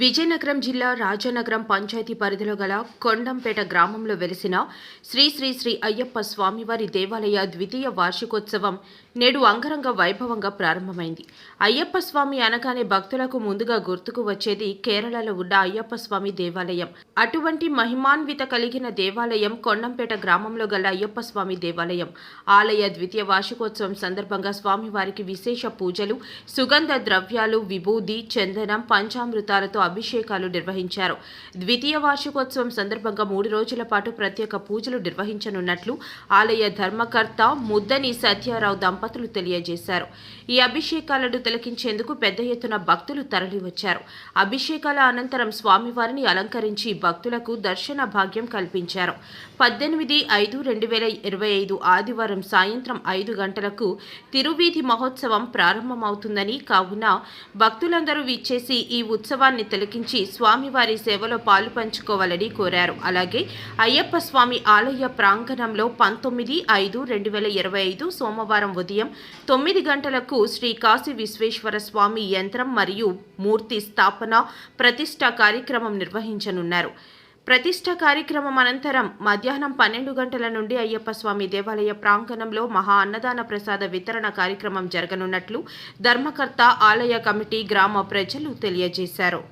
విజయనగరం జిల్లా రాజానగరం పంచాయతీ పరిధిలో గల కొండంపేట గ్రామంలో వెలిసిన శ్రీ శ్రీ శ్రీ అయ్యప్ప స్వామివారి దేవాలయ ద్వితీయ వార్షికోత్సవం నేడు అంగరంగ వైభవంగా ప్రారంభమైంది. అయ్యప్ప స్వామి అనగానే భక్తులకు ముందుగా గుర్తుకు వచ్చేది కేరళలో ఉన్న అయ్యప్ప స్వామి దేవాలయం. అటువంటి మహిమాన్విత కలిగిన దేవాలయం కొండంపేట గ్రామంలో గల అయ్యప్ప స్వామి దేవాలయం. ఆలయ ద్వితీయ వార్షికోత్సవం సందర్భంగా స్వామివారికి విశేష పూజలు సుగంధ ద్రవ్యాలు విభూది చందనం పంచామృతాలతో అభిషేకాలు నిర్వహించారు. ద్వితీయ వార్షికోత్సవం సందర్భంగా మూడు రోజుల పాటు ప్రత్యేక పూజలు నిర్వహించనున్నట్లు ఆలయ ధర్మకర్త ముద్దని సత్యారావు దంపతులు తెలియజేశారు. ఈ అభిషేకాలను తిలకించేందుకు పెద్ద ఎత్తున భక్తులు తరలివచ్చారు. అభిషేకాల అనంతరం స్వామివారిని అలంకరించి భక్తులకు దర్శన భాగ్యం కల్పించారు. పద్దెనిమిది ఐదు రెండు వేల ఇరవై ఐదు ఆదివారం సాయంత్రం ఐదు గంటలకు తిరువీధి మహోత్సవం ప్రారంభమవుతుందని కావున భక్తులందరూ విచ్చేసి ఈ ఉత్సవాన్ని తిలకించి స్వామివారి సేవలో పాలు పంచుకోవాలని కోరారు. అలాగే అయ్యప్ప స్వామి ఆలయ ప్రాంగణంలో పంతొమ్మిది ఐదు రెండు వేల ఇరవై ఐదు సోమవారం ఉదయం తొమ్మిది గంటలకు శ్రీ కాశీ విశ్వేశ్వర స్వామి యంత్రం మరియు మూర్తి స్థాపన ప్రతిష్ట కార్యక్రమం నిర్వహించనున్నారు. ప్రతిష్ట కార్యక్రమం అనంతరం మధ్యాహ్నం పన్నెండు గంటల నుండి అయ్యప్ప స్వామి దేవాలయ ప్రాంగణంలో మహా అన్నదాన ప్రసాద వితరణ కార్యక్రమం జరగనున్నట్లు ధర్మకర్త ఆలయ కమిటీ గ్రామ ప్రజలు తెలియజేశారు.